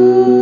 Música